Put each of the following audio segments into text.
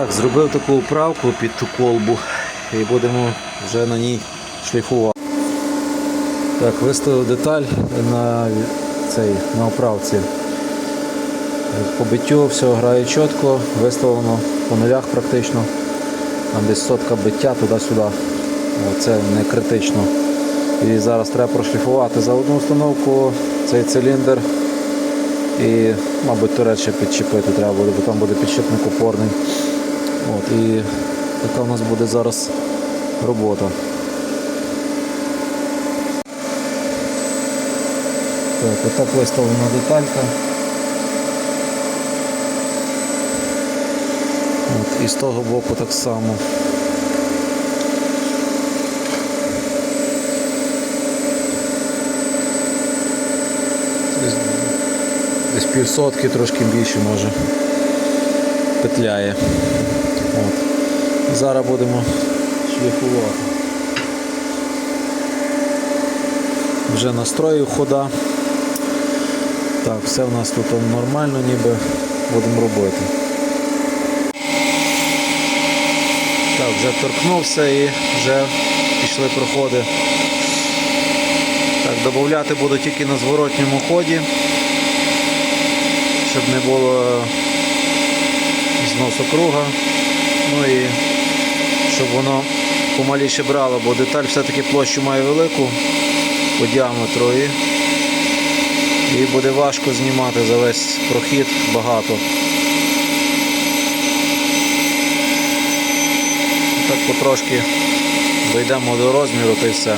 Так, зробив таку управку під ту колбу і будемо вже на ній шліфувати. Так, виставив деталь на цей на оправці. По биттю все грає чітко, виставлено по нулях практично. Там десь сотка биття туди-сюди. Це не критично. І зараз треба прошліфувати за одну установку цей циліндр. І, мабуть, турет ще підчепити треба буде, бо там буде підшипник опорний. От, і така у нас буде зараз робота. Так, отак виставлена деталька. От, і з того боку так само. Десь, півсотки, трошки більше може. Петляє. От. Зараз будемо шліфувати. Вже настроїв хода. Так, все в нас тут нормально, ніби будемо робити. Так, вже торкнувся і вже пішли проходи. Так, додати буду тільки на зворотньому ході, щоб не було зносу круга. Ну і щоб воно помаліше брало, бо деталь все-таки площу має велику по діаметру і, і буде важко знімати за весь прохід багато. Так потрошки дійдемо до розміру та й все.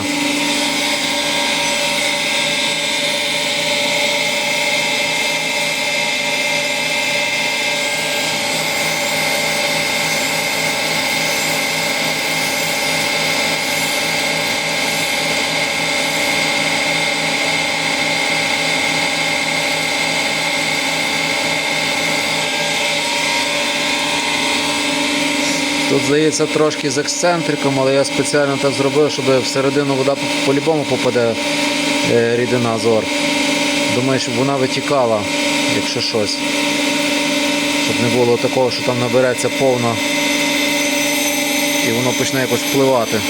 Тут здається трошки з ексцентриком, але я спеціально так зробив, щоб всередину вода по-любому попаде е, рідина зор. Думаю, щоб вона витікала, якщо щось. Щоб не було такого, що там набереться повно і воно почне якось впливати.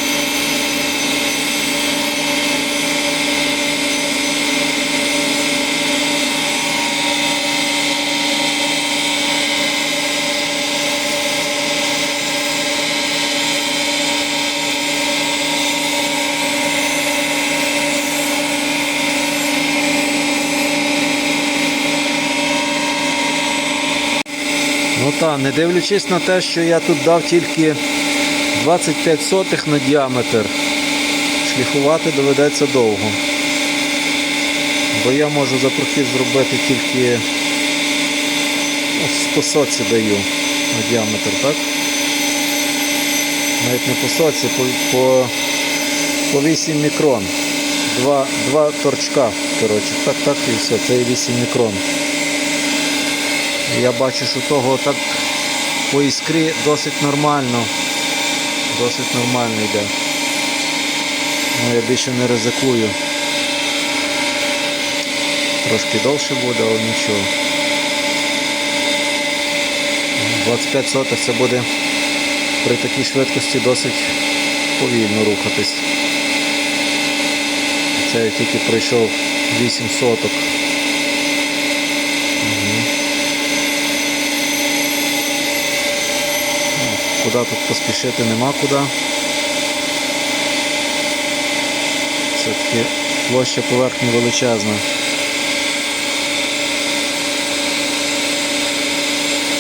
Ну так, не дивлячись на те, що я тут дав тільки 25 сотих на діаметр, шліфувати доведеться довго. Бо я можу за прохід зробити тільки ось по соці даю на діаметр, так? Навіть не по соці, по, по, по 8 мікрон. Два, два торчка, коротше, так, так і все, це і 8 мікрон. Я бачу, що того так по іскрі досить нормально. Досить нормально йде. Ну, я більше не ризикую. Трошки довше буде, але нічого. 25 сотих це буде при такій швидкості досить повільно рухатись. Це я тільки пройшов 8 соток. Куди тут поспішити нема куди. Все-таки площа поверхні величезна.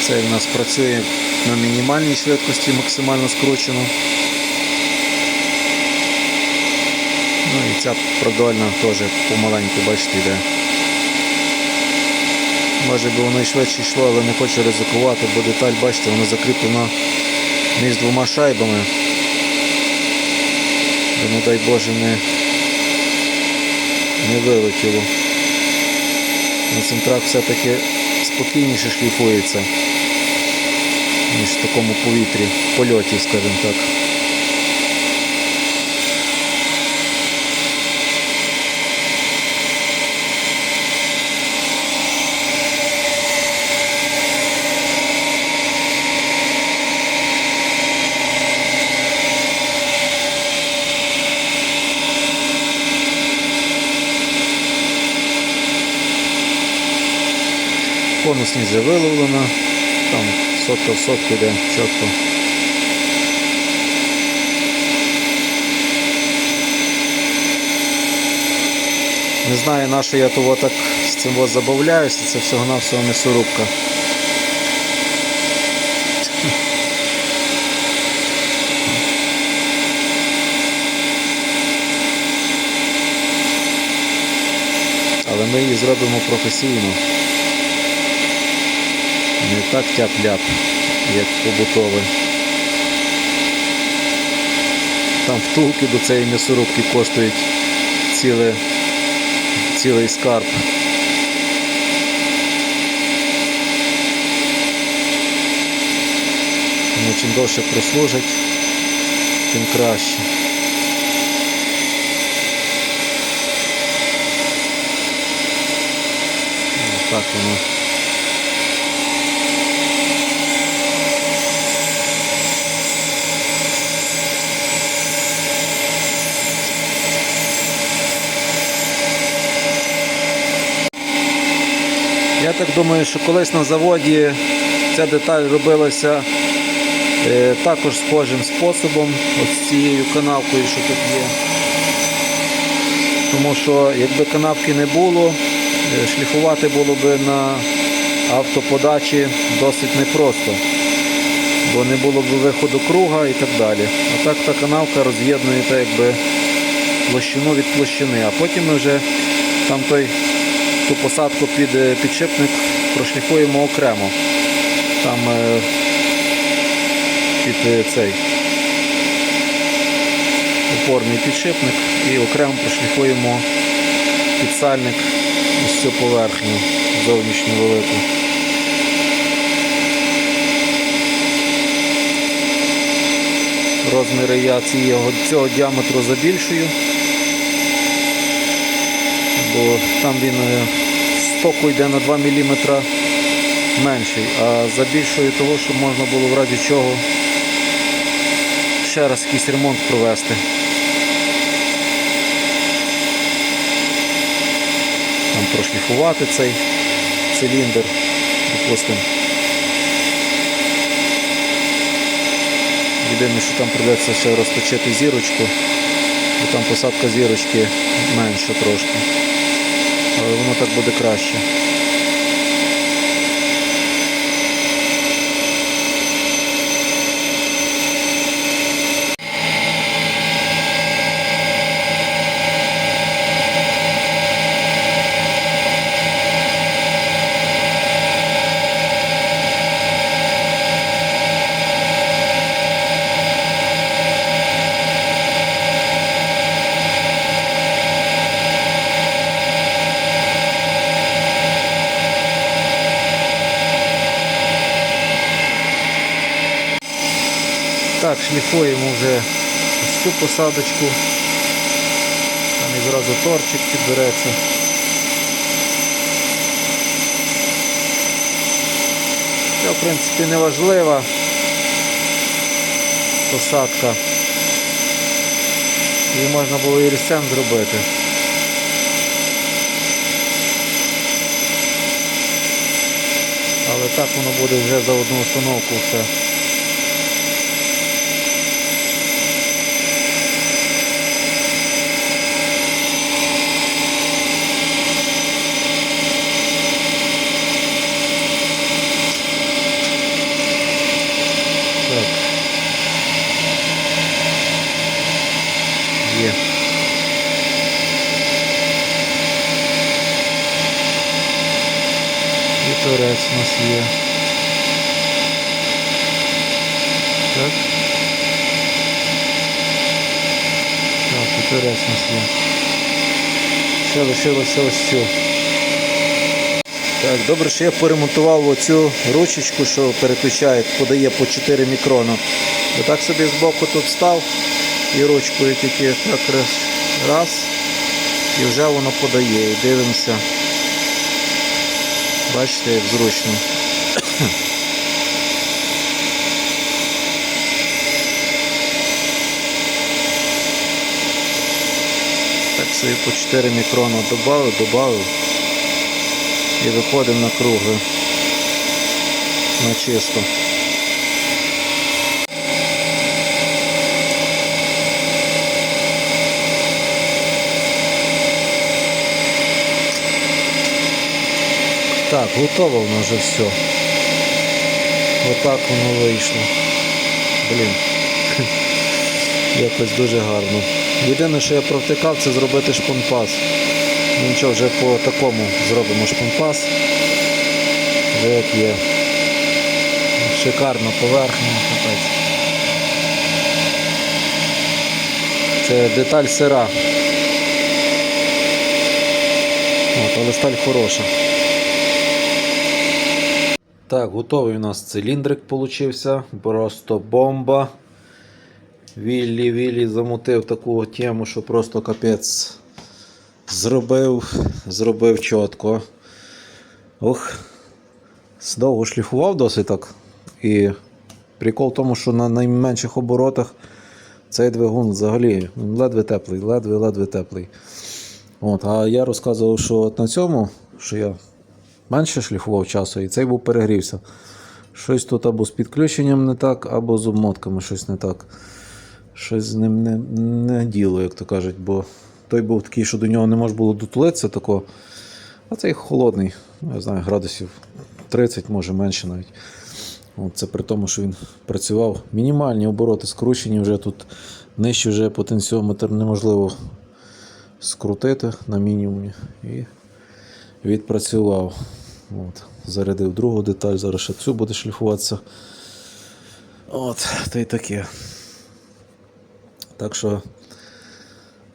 Це в нас працює на мінімальній швидкості, максимально скручено. Ну і ця продольна теж помаленьку, бачите, йде. Може би воно і швидше йшло, але не хочу ризикувати, бо деталь, бачите, вона закріплена між двома шайбами. Де, дай Боже, не, не вилетіло. На центрах все-таки спокійніше шліфується, ніж в такому повітрі, в польоті, скажімо так. Конусність вже виловлена, там сотка в сотку йде чітко. Не знаю, на що я того так з цим от забавляюся, це всього на всього м'ясорубка. Але ми її зробимо професійно. Не так тяп-ляп, як побутове. Там втулки до цієї м'ясорубки коштують ціле, цілий скарб. Тому чим довше прослужить, тим краще. Так воно. Думаю, що колись на заводі ця деталь робилася е, також схожим способом, ось цією канавкою, що тут є. Тому що якби канавки не було, е, шліфувати було б на автоподачі досить непросто, бо не було б виходу круга і так далі. А так та канавка роз'єднує якби площину від площини, а потім ми вже там той ту посадку під е, підшипник прошліфуємо окремо. Там е, під е, цей опорний підшипник і окремо прошліфуємо підсальник ось цю поверхню зовнішню велику. Розміри я цього, цього діаметру забільшую бо там він е, стоку йде на 2 мм менший, а забільшую того, щоб можна було в разі чого ще раз якийсь ремонт провести. Там прошліфувати цей циліндр, допустимо. Єдине, що там придеться ще розточити зірочку, бо там посадка зірочки менша трошки але воно так буде краще. Так, шліфуємо вже ось цю посадочку. Там і зразу торчик підбереться. Це в принципі не важлива посадка. Її можна було і різцем зробити. Але так воно буде вже за одну установку все. Так. Є. І торець у нас є. Так. Так, і торець у нас є. Ще лишилося ось цю. Так, добре, що я поремонтував оцю ручечку, що переключає, подає по 4 мікрона. Я так собі збоку тут став і ручкою тільки так раз, раз і вже воно подає. І дивимося. Бачите, як зручно. Так собі по 4 мікрона додав, додав і виходимо на круги. на чисто. Так, готово воно вже все. Отак воно вийшло. Блін. Якось дуже гарно. Єдине, що я провтикав, це зробити шпунпас. Ну, Нічого, вже по такому зробимо шпунпас. Вже як є. Шикарна поверхня, капець. Це деталь сира. От, але сталь хороша. Так, готовий у нас циліндрик получився. Просто бомба. Віллі Віллі замутив таку тему, що просто капець. Зробив, зробив чітко. Ох, довго шліфував досить так. І прикол в тому, що на найменших оборотах цей двигун взагалі ледве теплий, ледве-ледве теплий. От, а я розказував, що от на цьому, що я менше шліфував часу, і цей був перегрівся. Щось тут або з підключенням не так, або з обмотками щось не так. Щось з ним не, не діло, як то кажуть, бо той був такий, що до нього не можна було дотулитися тако. А цей холодний, ну, я знаю, градусів 30, може менше навіть. От це при тому, що він працював. Мінімальні обороти скручені вже тут нижче вже потенціометр неможливо скрутити на мінімумі. І відпрацював. От. Зарядив другу деталь, зараз ще цю буде шліфуватися. От, та й таке. Так що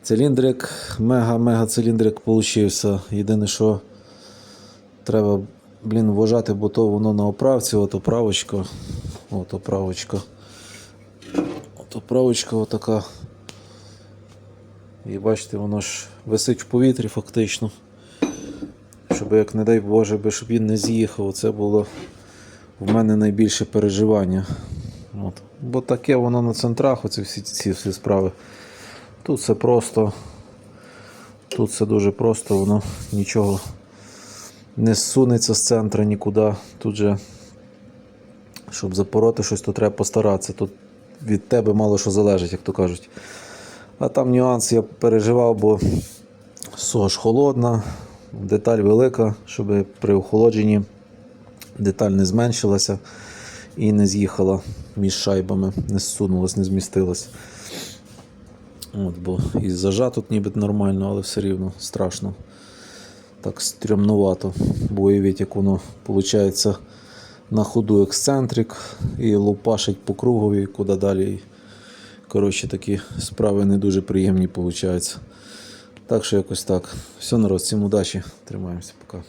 циліндрик, мега-мега циліндрик получився. Єдине, що треба, блін, вважати, бо то воно на оправці, от оправочка. От оправочка. От оправочка отака. І бачите, воно ж висить в повітрі фактично. Щоб, як не дай Боже, щоб він не з'їхав, це було в мене найбільше переживання. От. Бо таке воно на центрах, оці всі ці всі справи. Тут все просто. Тут все дуже просто, воно нічого не зсунеться з центра нікуди. Тут же, щоб запороти щось, то треба постаратися. Тут від тебе мало що залежить, як то кажуть. А там нюанс я переживав, бо сож холодна, деталь велика, щоб при охолодженні деталь не зменшилася і не з'їхала між шайбами, не зсунулась, не змістилась. От, бо і зажа тут ніби нормально, але все рівно страшно. Так стрімнувато. Бо уявіть, як воно виходить на ходу ексцентрик і лупашить по кругові, куди далі. Коротше, такі справи не дуже приємні виходять. Так що якось так. Все, народ, всім удачі. Тримаємося, пока.